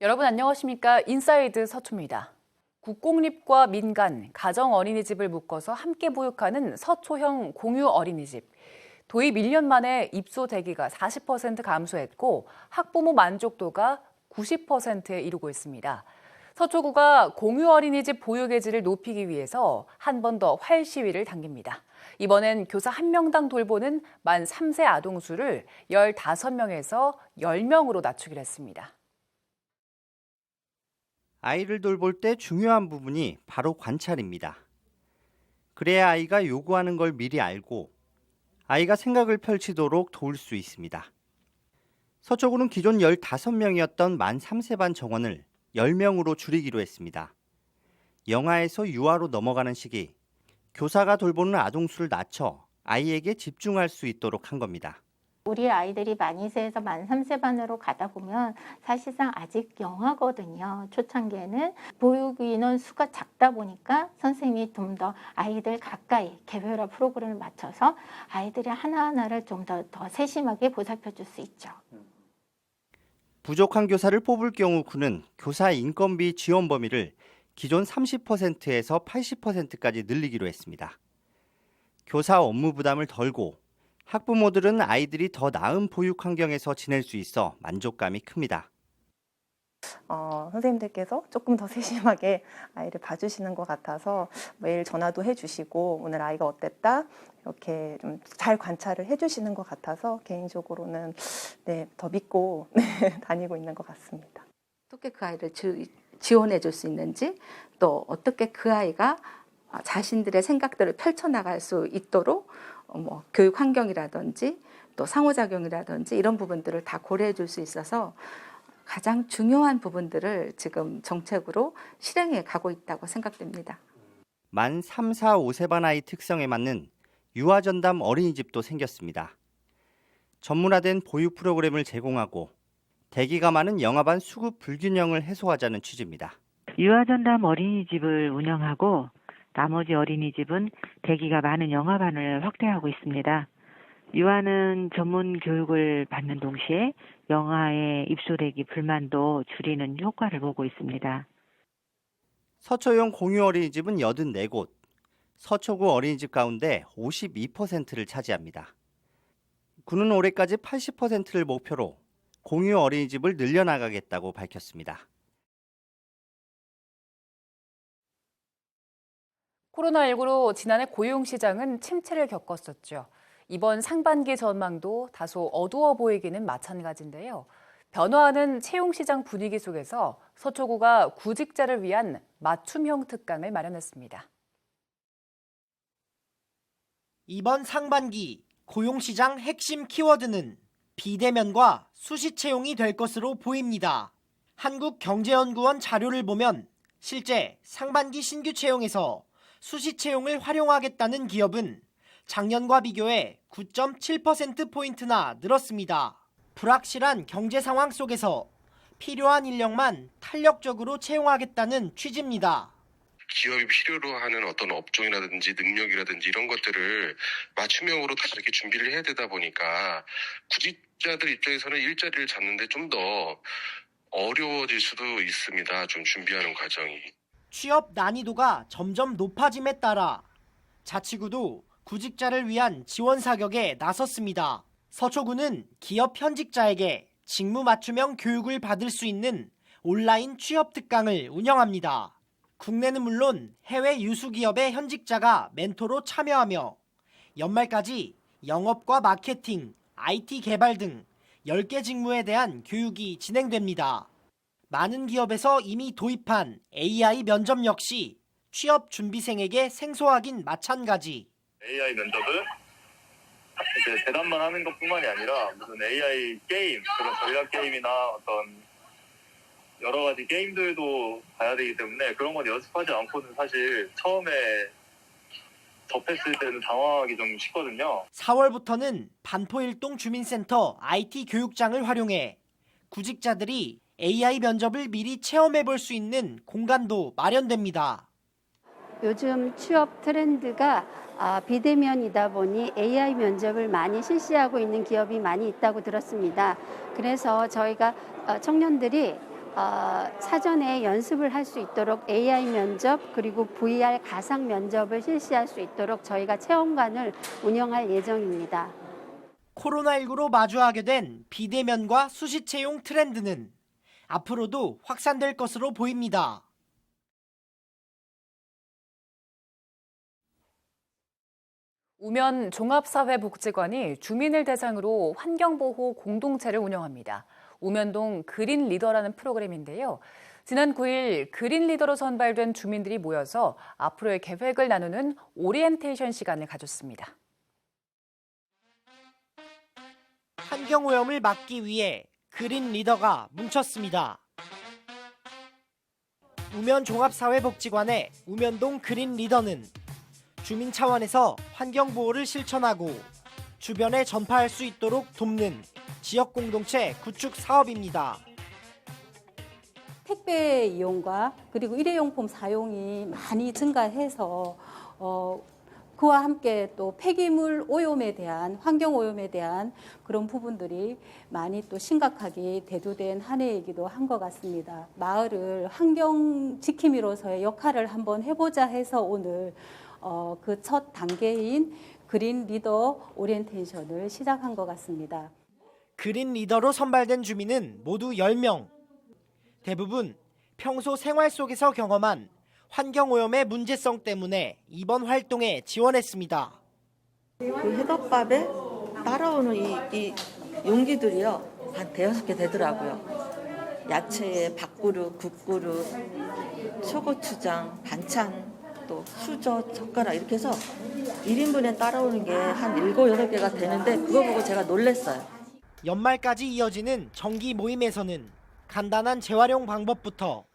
여러분 안녕하십니까? 인사이드 서초입니다. 국공립과 민간, 가정 어린이집을 묶어서 함께 보육하는 서초형 공유 어린이집. 도입 1년 만에 입소 대기가 40% 감소했고 학부모 만족도가 90%에 이르고 있습니다. 서초구가 공유 어린이집 보육의 질을 높이기 위해서 한 번 더 활 시위를 당깁니다. 이번엔 교사 한명당 돌보는 만 3세 아동 수를 15명에서 10명으로 낮추기로 했습니다. 아이를 돌볼 때 중요한 부분이 바로 관찰입니다. 그래야 아이가 요구하는 걸 미리 알고 아이가 생각을 펼치도록 도울 수 있습니다. 서초구는 기존 15명이었던 만 3세 반 정원을 10명으로 줄이기로 했습니다. 영아에서 유아로 넘어가는 시기, 교사가 돌보는 아동 수를 낮춰 아이에게 집중할 수 있도록 한 겁니다. 우리 아이들이 만이세에서 만 3세반으로 가다 보면 사실상 아직 영하거든요. 초창기에는 보육 인원 수가 작다 보니까 선생님이 좀 더 아이들 가까이 개별화 프로그램을 맞춰서 아이들이 하나하나를 좀 더 더 세심하게 보살펴 줄 수 있죠. 부족한 교사를 뽑을 경우 구는 교사 인건비 지원 범위를 기존 30%에서 80%까지 늘리기로 했습니다. 교사 업무 부담을 덜고 학부모들은 아이들이 더 나은 보육 환경에서 지낼 수 있어 만족감이 큽니다. 어, 선생님들께서 조금 더 세심하게 아이를 봐주시는 것 같아서 매일 전화도 해주시고 오늘 아이가 어땠다 이렇게 좀 잘 관찰을 해주시는 것 같아서 개인적으로는 네, 더 믿고 네, 다니고 있는 것 같습니다. 어떻게 그 아이를 지, 지원해 줄 수 있는지 또 어떻게 그 아이가 자신들의 생각들을 펼쳐나갈 수 있도록 어, 뭐 교육 환경이라든지 또 상호작용이라든지 이런 부분들을 다 고려해 줄 수 있어서 가장 중요한 부분들을 지금 정책으로 실행해 가고 있다고 생각됩니다. 만 3, 4, 5세 반 아이 특성에 맞는 유아 전담 어린이집도 생겼습니다. 전문화된 보육 프로그램을 제공하고 대기가 많은 영아반 수급 불균형을 해소하자는 취지입니다. 유아전담 어린이집을 운영하고 나머지 어린이집은 대기가 많은 영아반을 확대하고 있습니다. 유아는 전문 교육을 받는 동시에 영아의 입소대기 불만도 줄이는 효과를 보고 있습니다. 서초용 공유 어린이집은 84곳, 서초구 어린이집 가운데 52%를 차지합니다. 구는 올해까지 80%를 목표로 공유 어린이집을 늘려나가겠다고 밝혔습니다. 코로나19로 지난해 고용시장은 침체를 겪었었죠. 이번 상반기 전망도 다소 어두워 보이기는 마찬가지인데요. 변화하는 채용시장 분위기 속에서 서초구가 구직자를 위한 맞춤형 특강을 마련했습니다. 이번 상반기 고용시장 핵심 키워드는 비대면과 수시 채용이 될 것으로 보입니다. 한국경제연구원 자료를 보면 실제 상반기 신규 채용에서 수시 채용을 활용하겠다는 기업은 작년과 비교해 9.7%포인트나 늘었습니다. 불확실한 경제 상황 속에서 필요한 인력만 탄력적으로 채용하겠다는 취지입니다. 기업이 필요로 하는 어떤 업종이라든지 능력이라든지 이런 것들을 맞춤형으로 다 이렇게 준비를 해야 되다 보니까 구직자들 입장에서는 일자리를 잡는데 좀 더 어려워질 수도 있습니다. 좀 준비하는 과정이. 취업 난이도가 점점 높아짐에 따라 자치구도 구직자를 위한 지원 사격에 나섰습니다. 서초구는 기업 현직자에게 직무 맞춤형 교육을 받을 수 있는 온라인 취업 특강을 운영합니다. 국내는 물론 해외 유수 기업의 현직자가 멘토로 참여하며 연말까지 영업과 마케팅, IT 개발 등 10개 직무에 대한 교육이 진행됩니다. 많은 기업에서 이미 도입한 AI 면접 역시 취업 준비생에게 생소하긴 마찬가지. AI 면접은 이제 대답만 하는 것뿐만이 아니라 무슨 AI 게임, 그런 전략 게임이나 어떤 여러 가지 게임들도 봐야 되기 때문에 그런 건 연습하지 않고는 사실 처음에 접했을 때는 당황하기 좀 쉽거든요. 4월부터는 반포일동 주민센터 IT 교육장을 활용해 구직자들이 AI 면접을 미리 체험해 볼 수 있는 공간도 마련됩니다. 요즘 취업 트렌드가 아, 비대면이다 보니 AI 면접을 많이 실시하고 있는 기업이 많이 있다고 들었습니다. 그래서 저희가 어, 청년들이 어, 사전에 연습을 할 수 있도록 AI 면접 그리고 VR 가상 면접을 실시할 수 있도록 저희가 체험관을 운영할 예정입니다. 코로나19로 마주하게 된 비대면과 수시채용 트렌드는 앞으로도 확산될 것으로 보입니다. 우면 종합사회복지관이 주민을 대상으로 환경보호 공동체를 운영합니다. 우면동 그린 리더라는 프로그램인데요. 지난 9일 그린 리더로 선발된 주민들이 모여서 앞으로의 계획을 나누는 오리엔테이션 시간을 가졌습니다. 환경오염을 막기 위해 그린 리더가 뭉쳤습니다. 우면 종합사회복지관의 우면동 그린 리더는 주민 차원에서 환경보호를 실천하고 주변에 전파할 수 있도록 돕는 지역 공동체 구축 사업입니다. 택배 이용과 그리고 일회용품 사용이 많이 증가해서 어, 그와 함께 또 폐기물 오염에 대한 환경 오염에 대한 그런 부분들이 많이 또 심각하게 대두된 한 해이기도 한 것 같습니다. 마을을 환경 지킴이로서의 역할을 한번 해보자 해서 오늘 어, 그 첫 단계인 그린 리더 오리엔테이션을 시작한 것 같습니다. 그린 리더로 선발된 주민은 모두 10명. 대부분 평소 생활 속에서 경험한 환경오염의 문제성 때문에 이번 활동에 지원했습니다. 그 해덮밥에 따라오는 이, 이 용기들이요 한 대여섯 개 되더라고요. 야채에 밥그릇, 국그릇, 초고추장, 반찬, 또 수저, 젓가락 이렇게 해서 1인분에 따라오는 게한 일곱 여덟 개가 되는데 그거 보고 제가 놀랬어요. 연말까지 이어지는 정기 모임에서는 간단한 재활용 방법부터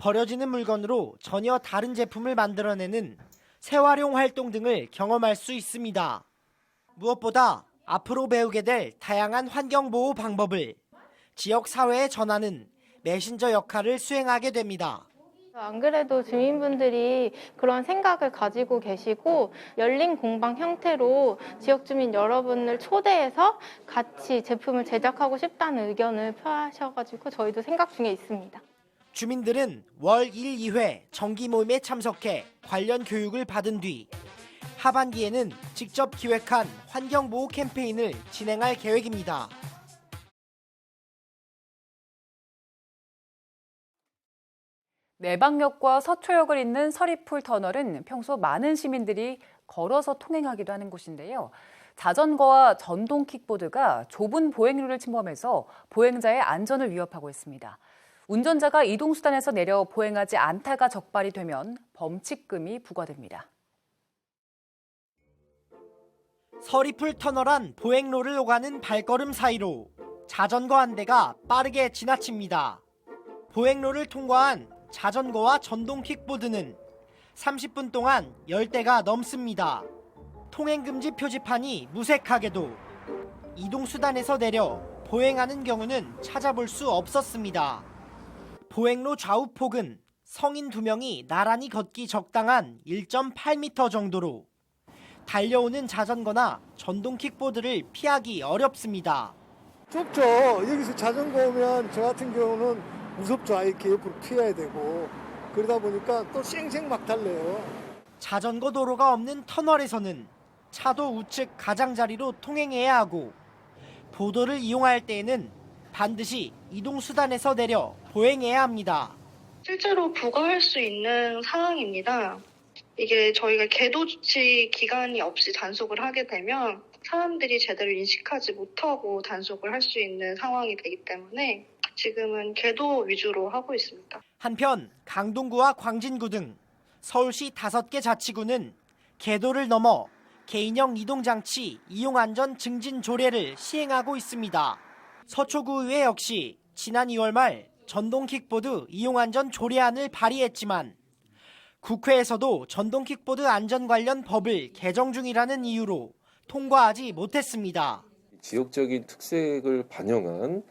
버려지는 물건으로 전혀 다른 제품을 만들어내는 재활용 활동 등을 경험할 수 있습니다. 무엇보다 앞으로 배우게 될 다양한 환경 보호 방법을 지역 사회에 전하는 메신저 역할을 수행하게 됩니다. 안 그래도 주민분들이 그런 생각을 가지고 계시고 열린 공방 형태로 지역 주민 여러분을 초대해서 같이 제품을 제작하고 싶다는 의견을 표하셔가지고 저희도 생각 중에 있습니다. 주민들은 월 1, 2회 정기 모임에 참석해 관련 교육을 받은 뒤 하반기에는 직접 기획한 환경 보호 캠페인을 진행할 계획입니다. 내방역과 서초역을 잇는 서리풀 터널은 평소 많은 시민들이 걸어서 통행하기도 하는 곳인데요. 자전거와 전동 킥보드가 좁은 보행로를 침범해서 보행자의 안전을 위협하고 있습니다. 운전자가 이동수단에서 내려 보행하지 않다가 적발이 되면 범칙금이 부과됩니다. 서리풀 터널 안 보행로를 오가는 발걸음 사이로 자전거 한 대가 빠르게 지나칩니다. 보행로를 통과한 자전거와 전동 킥보드는 30분 동안 10대가 넘습니다. 통행금지 표지판이 무색하게도 이동수단에서 내려 보행하는 경우는 찾아볼 수 없었습니다. 보행로 좌우 폭은 성인 2명이 나란히 걷기 적당한 1.8m 정도로 달려오는 자전거나 전동 킥보드를 피하기 어렵습니다. 좁죠. 여기서 자전거 오면 저 같은 경우는 무섭죠. 이렇게 옆으로 피해야 되고 그러다 보니까 또 쌩쌩 막 달려요. 자전거 도로가 없는 터널에서는 차도 우측 가장자리로 통행해야 하고 보도를 이용할 때에는 반드시 이동수단에서 내려 보행해야 합니다. 실제로 부과할 수 있는 상황입니다. 이게 저희가 계도 조치 기간이 없이 단속을 하게 되면 사람들이 제대로 인식하지 못하고 단속을 할 수 있는 상황이 되기 때문에 지금은 계도 위주로 하고 있습니다. 한편 강동구와 광진구 등 서울시 다섯 개 자치구는 계도를 넘어 개인형 이동장치 이용안전 증진 조례를 시행하고 있습니다. 서초구의회 역시 지난 2월 말 전동 킥보드 이용 안전 조례안을 발의했지만 국회에서도 전동 킥보드 안전 관련 법을 개정 중이라는 이유로 통과하지 못했습니다. 지역적인 특색을 반영한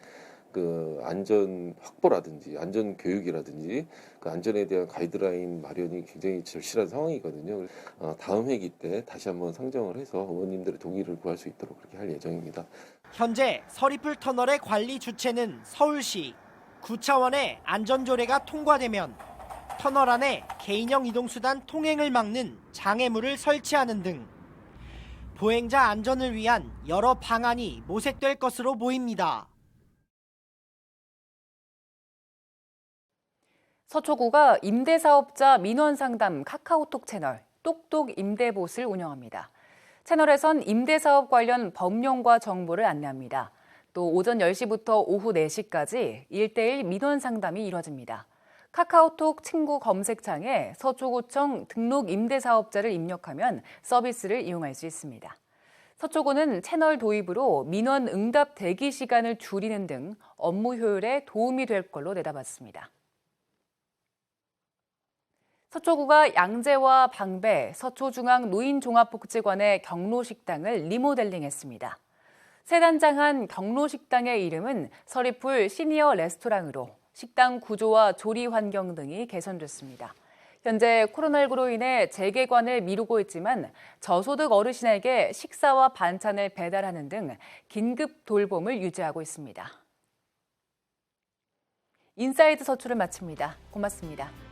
그 안전 확보라든지 안전 교육이라든지 그 안전에 대한 가이드라인 마련이 굉장히 절실한 상황이거든요. 어, 다음 회기 때 다시 한번 상정을 해서 의원님들의 동의를 구할 수 있도록 그렇게 할 예정입니다. 현재 서리풀 터널의 관리 주체는 서울시. 9차원의 안전조례가 통과되면 터널 안에 개인형 이동수단 통행을 막는 장애물을 설치하는 등 보행자 안전을 위한 여러 방안이 모색될 것으로 보입니다. 서초구가 임대사업자 민원 상담 카카오톡 채널 똑똑 임대봇을 운영합니다. 채널에선 임대사업 관련 법령과 정보를 안내합니다. 또 오전 10시부터 오후 4시까지 1대1 민원 상담이 이뤄집니다. 카카오톡 친구 검색창에 서초구청 등록 임대사업자를 입력하면 서비스를 이용할 수 있습니다. 서초구는 채널 도입으로 민원 응답 대기 시간을 줄이는 등 업무 효율에 도움이 될 걸로 내다봤습니다. 서초구가 양재와 방배, 서초중앙 노인종합복지관의 경로식당을 리모델링했습니다. 새단장한 경로식당의 이름은 서리풀 시니어 레스토랑으로 식당 구조와 조리 환경 등이 개선됐습니다. 현재 코로나19로 인해 재개관을 미루고 있지만 저소득 어르신에게 식사와 반찬을 배달하는 등 긴급 돌봄을 유지하고 있습니다. 인사이드 서초를 마칩니다. 고맙습니다.